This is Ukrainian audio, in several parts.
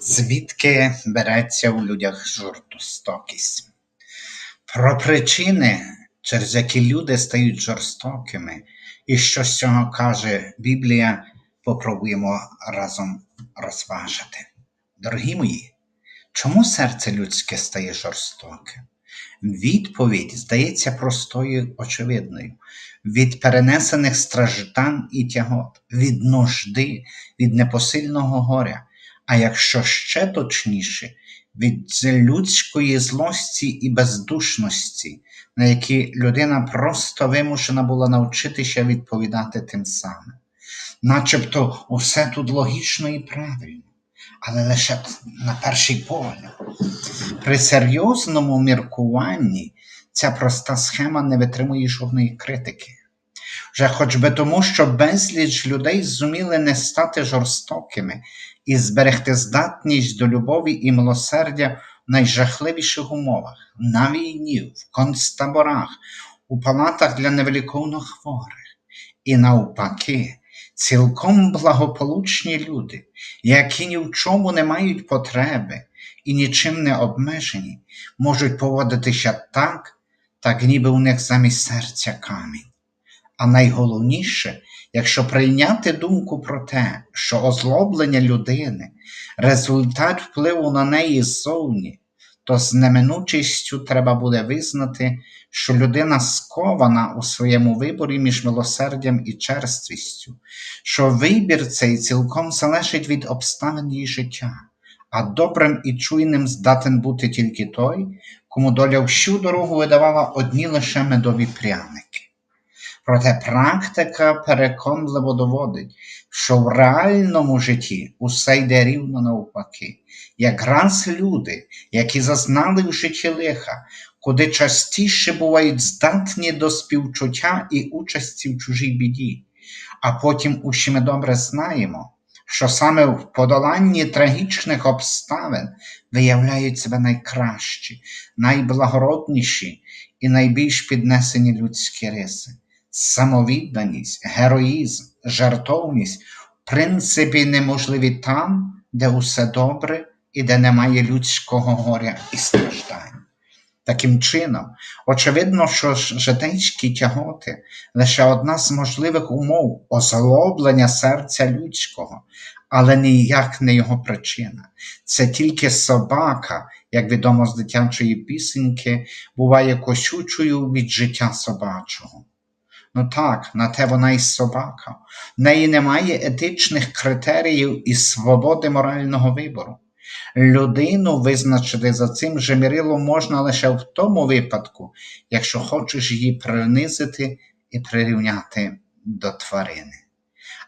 Звідки береться у людях жорстокість? Про причини, через які люди стають жорстокими, і що з цього каже Біблія, попробуємо разом розважити. Дорогі мої, чому серце людське стає жорстоким? Відповідь здається простою очевидною: від перенесених страждань і тягот, від нужди, від непосильного горя, а якщо ще точніше, від людської злості і бездушності, на які людина просто вимушена була навчитися відповідати тим самим. Начебто усе тут логічно і правильно, але лише на перший погляд. При серйозному міркуванні ця проста схема не витримує жодної критики. Вже хоч би тому, що безліч людей зуміли не стати жорстокими і зберегти здатність до любові і милосердя в найжахливіших умовах, на війні, в концтаборах, у палатах для невеликовно хворих. І навпаки, цілком благополучні люди, які ні в чому не мають потреби і нічим не обмежені, можуть поводитися так, так ніби у них замість серця камінь. А найголовніше, якщо прийняти думку про те, що озлоблення людини результат впливу на неї ззовні, то з неминучістю треба буде визнати, що людина скована у своєму виборі між милосердям і черствістю, що вибір цей цілком залежить від обставин її життя, а добрим і чуйним здатен бути тільки той, кому доля всю дорогу видавала одні лише медові пряники. Проте практика переконливо доводить, що в реальному житті усе йде рівно навпаки. Якраз люди, які зазнали в житті лиха, куди частіше бувають здатні до співчуття і участі в чужій біді, а потім усі ми добре знаємо, що саме в подоланні трагічних обставин виявляють себе найкращі, найблагородніші і найбільш піднесені людські риси самовідданість, героїзм, жартовність, в принципі, неможливі там, де усе добре і де немає людського горя і страждань. Таким чином, очевидно, що житейські тяготи лише одна з можливих умов озлоблення серця людського, але ніяк не його причина. Це тільки собака, як відомо з дитячої пісеньки, буває косючою від життя собачого. Ну так, на те вона і собака. В неї немає етичних критеріїв і свободи морального вибору. Людину визначити за цим же мірилом можна лише в тому випадку, якщо хочеш її принизити і прирівняти до тварини.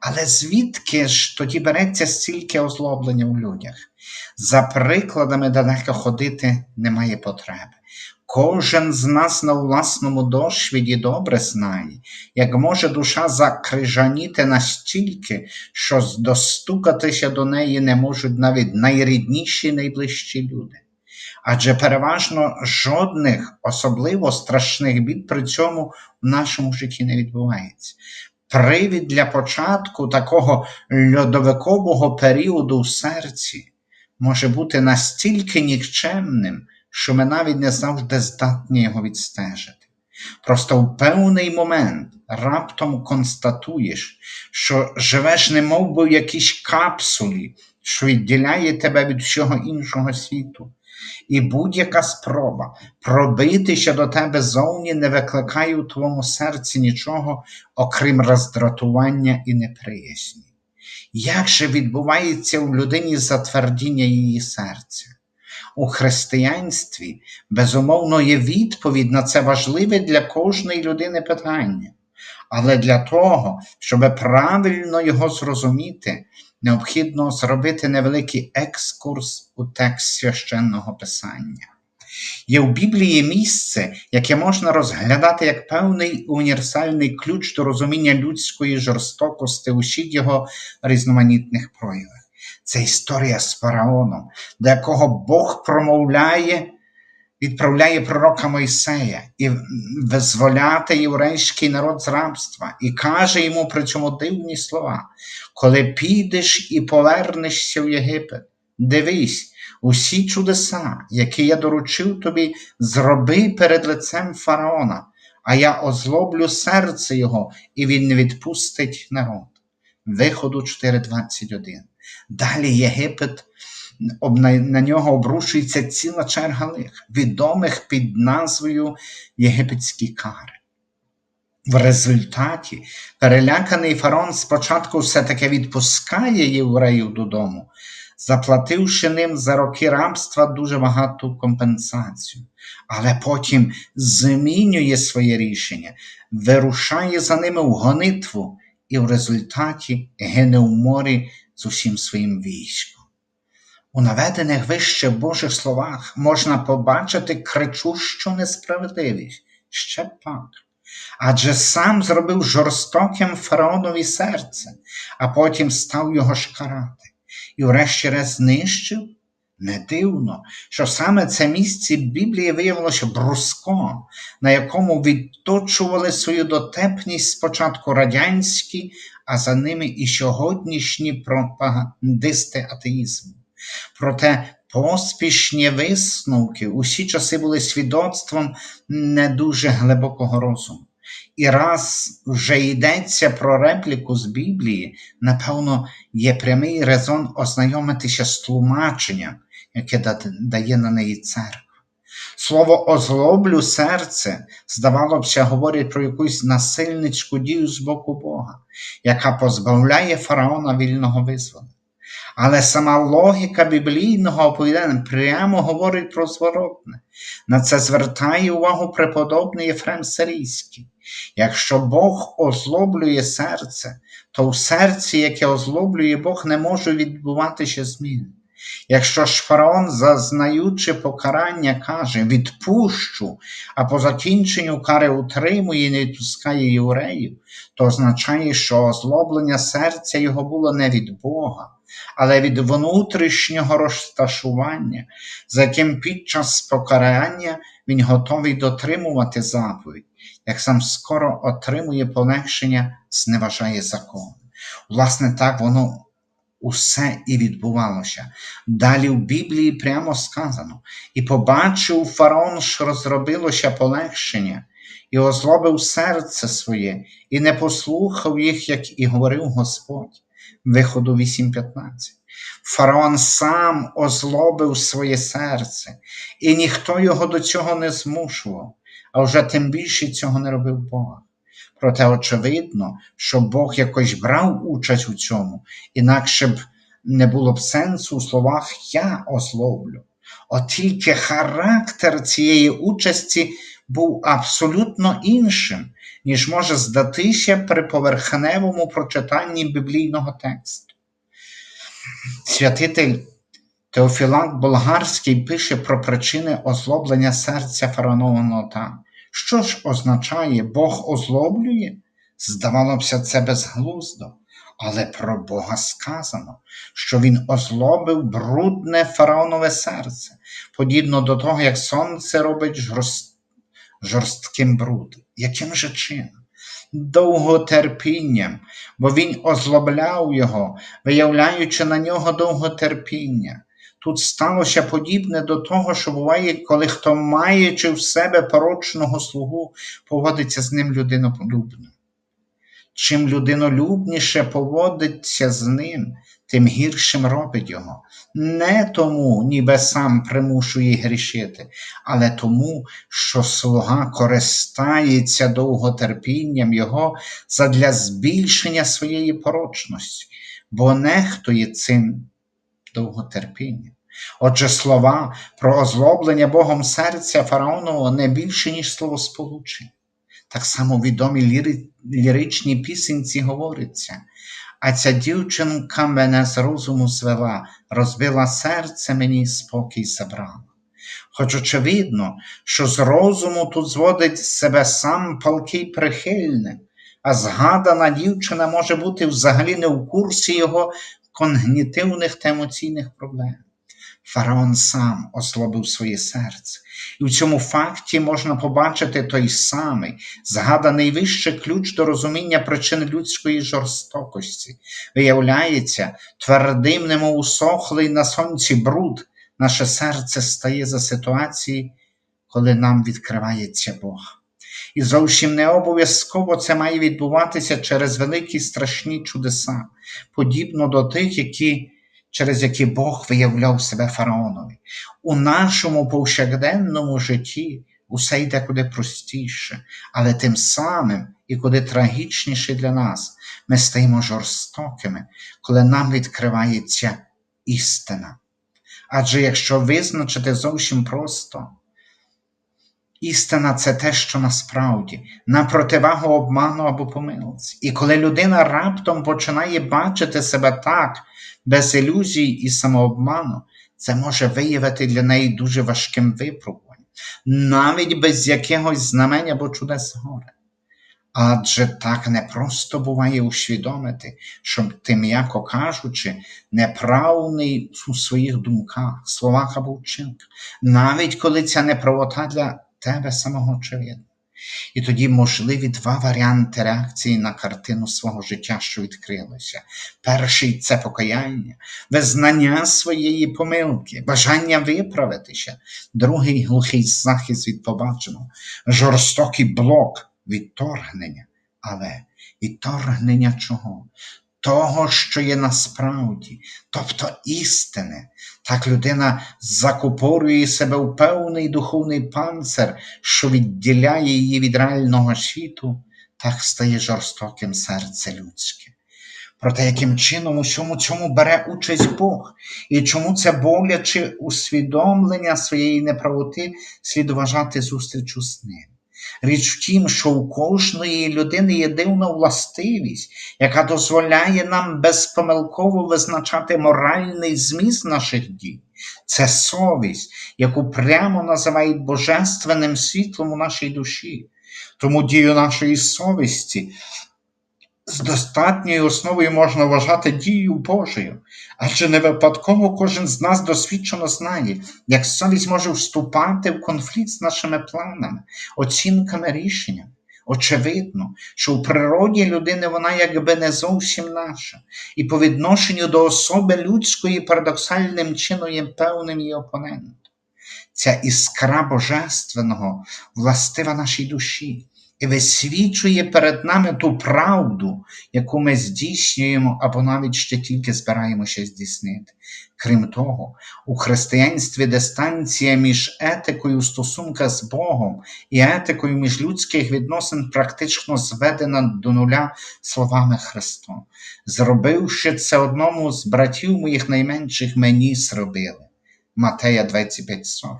Але звідки ж тоді береться стільки озлоблення у людях? За прикладами далеко ходити немає потреби. Кожен з нас на власному досвіді добре знає, як може душа закрижаніти настільки, що достукатися до неї не можуть навіть найрідніші найближчі люди. Адже переважно жодних особливо страшних бід при цьому в нашому житті не відбувається. Привід для початку такого льодовикового періоду в серці може бути настільки нікчемним що ми навіть не завжди здатні його відстежити. Просто в певний момент раптом констатуєш, що живеш не би в якійсь капсулі, що відділяє тебе від всього іншого світу. І будь-яка спроба пробитися до тебе зовні не викликає у твоєму серці нічого, окрім роздратування і неприязні. Як же відбувається в людині затвердіння її серця? У християнстві, безумовно, є відповідь на це важливе для кожної людини питання. Але для того, щоб правильно його зрозуміти, необхідно зробити невеликий екскурс у текст священного писання. Є в Біблії місце, яке можна розглядати як певний універсальний ключ до розуміння людської жорстокості усіх його різноманітних проявах. Це історія з фараоном, до якого Бог промовляє, відправляє пророка Мойсея і визволяти єврейський народ з рабства, і каже йому при цьому дивні слова: коли підеш і повернешся в Єгипет, Дивись, усі чудеса, які я доручив тобі, зроби перед лицем фараона, а я озлоблю серце його, і він не відпустить народ. Виходу 4.21. Далі Єгипет на, нього обрушується ціла черга лих, відомих під назвою Єгипетські кари. В результаті переляканий фараон спочатку все-таки відпускає євреїв додому, заплативши ним за роки рабства дуже багату компенсацію, але потім змінює своє рішення, вирушає за ними в гонитву і в результаті гине в морі з усім своїм військом. У наведених вище Божих словах можна побачити кричущу несправедливість ще пак. Адже сам зробив жорстоким фараонові серце, а потім став його шкарати, і врешті-решт знищив. Не дивно, що саме це місце Біблії виявилося бруском, на якому відточували свою дотепність спочатку радянські, а за ними і сьогоднішні пропагандисти атеїзму. Проте поспішні висновки усі часи були свідоцтвом не дуже глибокого розуму. І раз вже йдеться про репліку з Біблії, напевно, є прямий резон ознайомитися з тлумаченням, яке дає на неї церква. Слово озлоблю серце, здавалося, говорить про якусь насильницьку дію з боку Бога, яка позбавляє фараона вільного визволення. Але сама логіка біблійного оповідання прямо говорить про зворотне. На це звертає увагу преподобний Єфрем Сирійський. Якщо Бог озлоблює серце, то в серці, яке озлоблює Бог, не може відбуватися змін. Якщо ж фараон, зазнаючи покарання, каже відпущу, а по закінченню кари утримує і не відпускає євреїв, то означає, що озлоблення серця його було не від Бога, але від внутрішнього розташування, за яким під час покарання він готовий дотримувати заповідь, як сам скоро отримує полегшення, зневажає закон. Власне, так воно усе і відбувалося. Далі в Біблії прямо сказано: і побачив фараон, що розробилося полегшення, і озлобив серце своє, і не послухав їх, як і говорив Господь. Виходу 8.15. Фараон сам озлобив своє серце, і ніхто його до цього не змушував, а вже тим більше цього не робив Бог. Проте очевидно, що Бог якось брав участь у цьому, інакше б не було б сенсу у словах Я озлоблю. От тільки характер цієї участі був абсолютно іншим, ніж може здатися при поверхневому прочитанні біблійного тексту. Святитель Теофілак Болгарський пише про причини озлоблення серця фараонового так. Що ж означає Бог озлоблює? Здавалося це безглуздо, але про Бога сказано, що Він озлобив брудне фараонове серце, подібно до того, як сонце робить жорст... жорстким бруд. Яким же чином? Довготерпінням, бо він озлобляв його, виявляючи на нього довготерпіння. Тут сталося подібне до того, що буває, коли хто, маючи в себе порочного слугу, поводиться з ним людинолюбно. Чим людинолюбніше поводиться з ним, тим гіршим робить його. Не тому, ніби сам примушує грішити, але тому, що слуга користається довготерпінням його задля збільшення своєї порочності, бо нехтує цим довготерпінням. Отже, слова про озлоблення Богом серця фараонового не більше, ніж словосполучення. Так само відомі ліри... ліричні пісенці говориться. А ця дівчинка мене з розуму звела, розбила серце мені спокій забрала. Хоч очевидно, що з розуму тут зводить себе сам палкий прихильник, а згадана дівчина може бути взагалі не в курсі його когнітивних та емоційних проблем. Фараон сам ослабив своє серце. І в цьому факті можна побачити той самий, згаданий вище ключ до розуміння причин людської жорстокості. Виявляється, твердим, немов усохлий на сонці бруд, наше серце стає за ситуації, коли нам відкривається Бог. І зовсім не обов'язково це має відбуватися через великі страшні чудеса, подібно до тих, які, через які Бог виявляв себе фараонові. У нашому повсякденному житті усе йде куди простіше, але тим самим і куди трагічніше для нас ми стаємо жорстокими, коли нам відкривається істина. Адже якщо визначити зовсім просто, Істина це те, що насправді на противагу обману або помилці. І коли людина раптом починає бачити себе так, без ілюзій і самообману, це може виявити для неї дуже важким випробуванням, навіть без якогось знамень або чудес горе. Адже так непросто буває усвідомити, що ти, м'яко кажучи, неправний у своїх думках, словах або вчинках, навіть коли ця неправота для тебе самого очевидно. І тоді можливі два варіанти реакції на картину свого життя, що відкрилося. Перший це покаяння, визнання своєї помилки, бажання виправитися, другий глухий захист від побаченого, жорстокий блок відторгнення. Але відторгнення чого? Того, що є насправді, тобто істини. Так людина закупорює себе в певний духовний панцир, що відділяє її від реального світу, так стає жорстоким серце людське. Проте, яким чином у всьому цьому бере участь Бог, і чому це боляче усвідомлення своєї неправоти слід вважати зустрічу з ним? Річ в тім, що у кожної людини є дивна властивість, яка дозволяє нам безпомилково визначати моральний зміст наших дій. Це совість, яку прямо називають божественним світлом у нашій душі. Тому дію нашої совісті з достатньою основою можна вважати дією Божою, адже не випадково кожен з нас досвідчено знає, як совість може вступати в конфлікт з нашими планами, оцінками рішеннями. Очевидно, що в природі людини вона якби не зовсім наша, і по відношенню до особи людської парадоксальним чином є певним її опонентом. Ця іскра божественного властива нашій душі і висвічує перед нами ту правду, яку ми здійснюємо або навіть ще тільки збираємося здійснити. Крім того, у християнстві дистанція між етикою стосунка з Богом і етикою між людських відносин практично зведена до нуля словами Христом. Зробивши це одному з братів моїх найменших, мені зробили. Матея 25,40.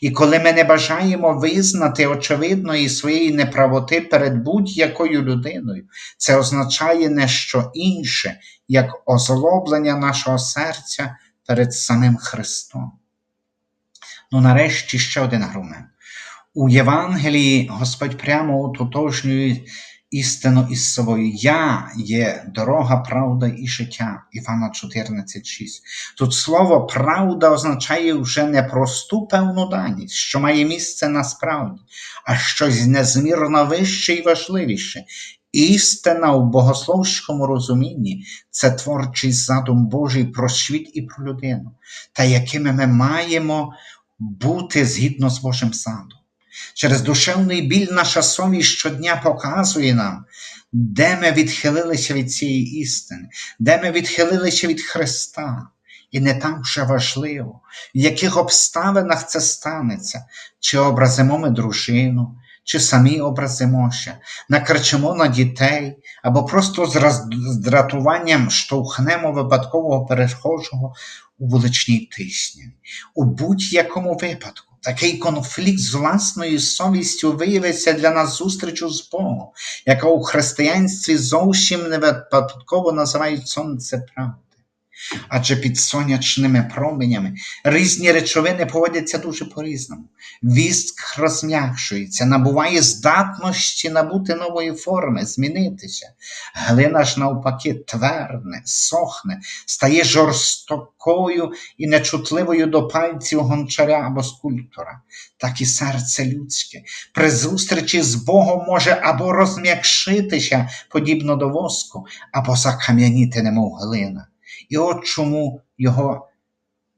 І коли ми не бажаємо визнати очевидної своєї неправоти перед будь-якою людиною, це означає не що інше, як озлоблення нашого серця перед самим Христом. Ну, нарешті ще один аргумент. У Євангелії Господь прямо утотожнює істину із собою. Я є дорога, правда і життя. Івана 14,6. Тут слово правда означає вже не просту певну даність, що має місце насправді, а щось незмірно вище і важливіше. Істина в богословському розумінні це творчий задум Божий про світ і про людину, та якими ми маємо бути згідно з Божим садом. Через душевний біль наша совість щодня показує нам, де ми відхилилися від цієї істини, де ми відхилилися від Христа. І не так вже важливо, в яких обставинах це станеться, чи образимо ми дружину, чи самі образимося, накричимо на дітей, або просто з роздратуванням штовхнемо випадкового перехожого у вуличній тисні. У будь-якому випадку. Такий конфлікт з власною совістю виявиться для нас зустрічю з Богом, яка у християнстві зовсім не випадково називають сонце правди. Адже під сонячними променями різні речовини поводяться дуже по-різному. Віск розм'якшується, набуває здатності набути нової форми, змінитися. Глина ж навпаки твердне, сохне, стає жорстокою і нечутливою до пальців гончаря або скульптора. Так і серце людське при зустрічі з Богом може або розм'якшитися, подібно до воску, або закам'яніти, немов глина. І от чому його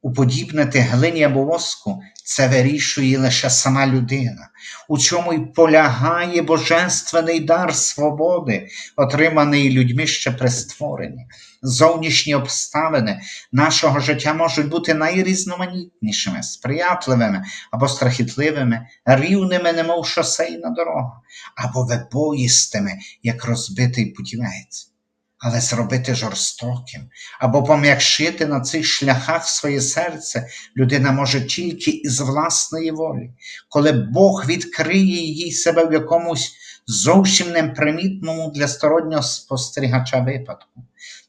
уподібнити глині або воску, це вирішує лише сама людина. У цьому й полягає божественний дар свободи, отриманий людьми ще при створенні. Зовнішні обставини нашого життя можуть бути найрізноманітнішими, сприятливими або страхітливими, рівними, немов шосейна дорога, або вибоїстими, як розбитий путівець. Але зробити жорстоким або пом'якшити на цих шляхах своє серце людина може тільки із власної волі, коли Бог відкриє їй себе в якомусь зовсім непримітному для стороннього спостерігача випадку.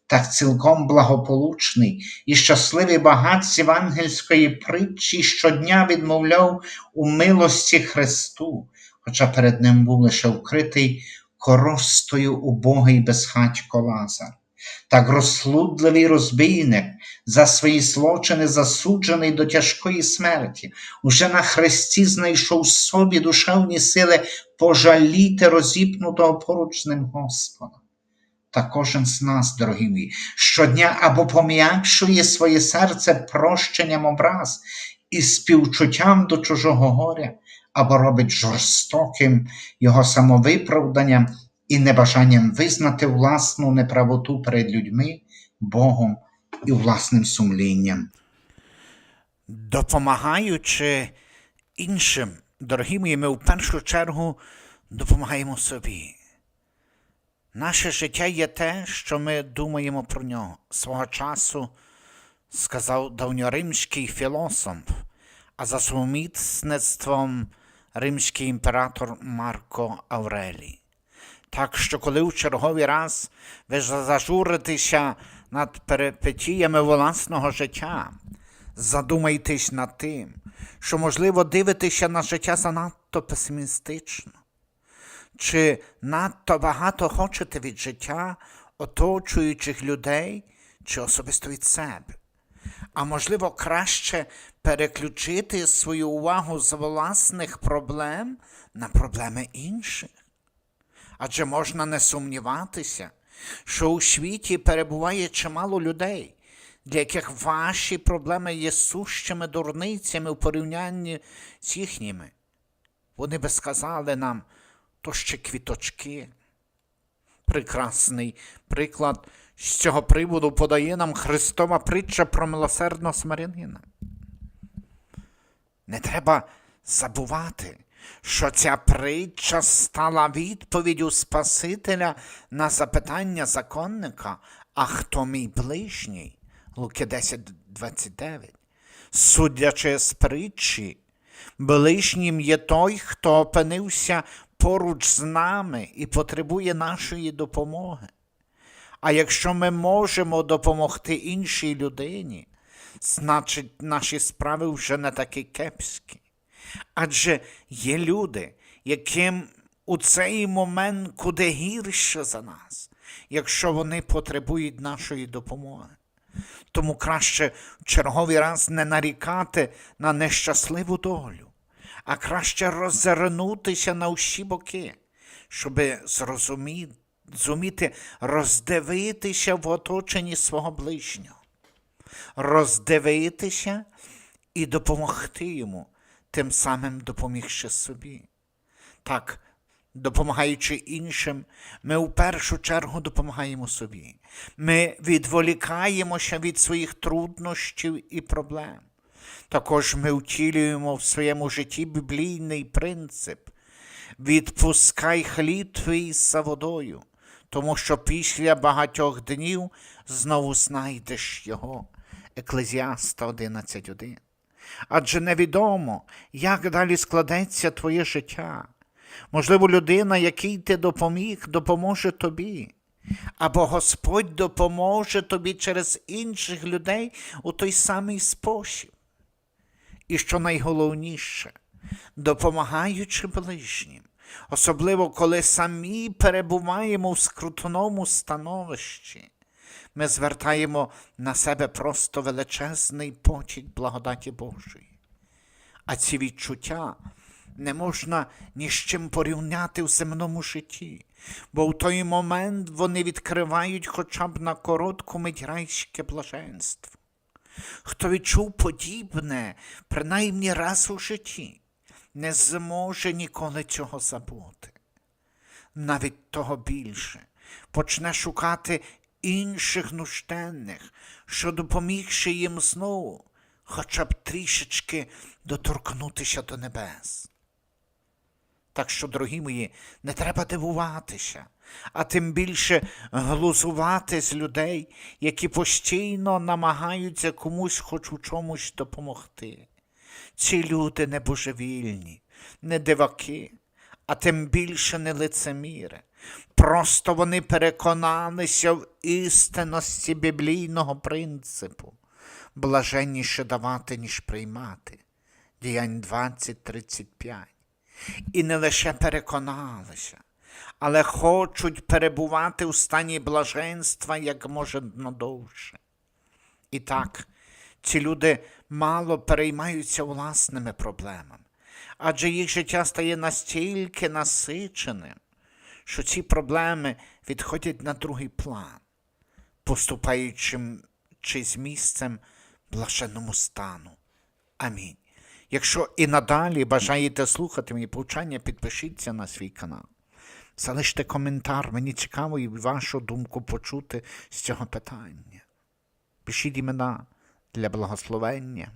Так цілком благополучний і щасливий багат євангельської притчі щодня відмовляв у милості Христу, хоча перед ним був лише вкритий коростою убогий безхатько Лазар. Так розслудливий розбійник за свої злочини засуджений до тяжкої смерті, уже на хресті знайшов собі душевні сили пожаліти розіпнутого поруч з ним Господа. Та кожен з нас, дорогі мої, щодня або пом'якшує своє серце прощенням образ і співчуттям до чужого горя, або робить жорстоким його самовиправданням і небажанням визнати власну неправоту перед людьми, Богом і власним сумлінням. Допомагаючи іншим, дорогі мої, ми в першу чергу допомагаємо собі. Наше життя є те, що ми думаємо про нього. Свого часу сказав давньоримський філософ, а за сумісництвом римський імператор Марко Аврелій. Так що, коли в черговий раз ви зажуритеся над перипетіями власного життя, задумайтесь над тим, що, можливо, дивитеся на життя занадто песимістично, чи надто багато хочете від життя оточуючих людей, чи особисто від себе. А можливо, краще переключити свою увагу з власних проблем на проблеми інших. Адже можна не сумніватися, що у світі перебуває чимало людей, для яких ваші проблеми є сущими дурницями в порівнянні з їхніми. Вони би сказали нам, то ще квіточки. Прекрасний приклад з цього приводу подає нам Христова притча про милосердного смирянина. Не треба забувати, що ця притча стала відповіддю Спасителя на запитання законника, а хто мій ближній? Луки 10.29. Судячи з притчі, ближнім є той, хто опинився поруч з нами і потребує нашої допомоги. А якщо ми можемо допомогти іншій людині, значить наші справи вже не такі кепські. Адже є люди, яким у цей момент куди гірше за нас, якщо вони потребують нашої допомоги. Тому краще в черговий раз не нарікати на нещасливу долю, а краще роззирнутися на усі боки, щоб зрозуміти, зуміти роздивитися в оточенні свого ближнього, роздивитися і допомогти йому, тим самим допомігши собі. Так, допомагаючи іншим, ми в першу чергу допомагаємо собі. Ми відволікаємося від своїх труднощів і проблем. Також ми втілюємо в своєму житті біблійний принцип відпускай хліб твій за водою, тому що після багатьох днів знову знайдеш його. Еклезіаста 11.1. Адже невідомо, як далі складеться твоє життя. Можливо, людина, якій ти допоміг, допоможе тобі. або Господь допоможе тобі через інших людей у той самий спосіб. І що найголовніше, допомагаючи ближнім, особливо коли самі перебуваємо в скрутному становищі, ми звертаємо на себе просто величезний потік благодаті Божої. А ці відчуття не можна ні з чим порівняти в земному житті, бо в той момент вони відкривають хоча б на коротку мить райське блаженство. Хто відчув подібне, принаймні раз у житті, не зможе ніколи цього забути. Навіть того більше почне шукати інших нужденних, що допомігши їм знову, хоча б трішечки доторкнутися до небес. Так що, дорогі мої, не треба дивуватися, а тим більше глузувати з людей, які постійно намагаються комусь хоч у чомусь допомогти. Ці люди не божевільні, не диваки, а тим більше не лицеміри. Просто вони переконалися в істинності біблійного принципу. Блаженніше давати, ніж приймати. Діянь 20.35. І не лише переконалися, але хочуть перебувати у стані блаженства як можна довше. І так, ці люди мало переймаються власними проблемами, адже їх життя стає настільки насиченим, що ці проблеми відходять на другий план, поступаючи чи з місцем блаженному стану. Амінь. Якщо і надалі бажаєте слухати мої повчання, підпишіться на свій канал. Залиште коментар, мені цікаво і вашу думку почути з цього питання. Пишіть імена для благословення.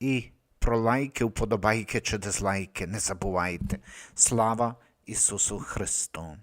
І про лайки, вподобайки чи дизлайки не забувайте. Слава Ісусу Христу!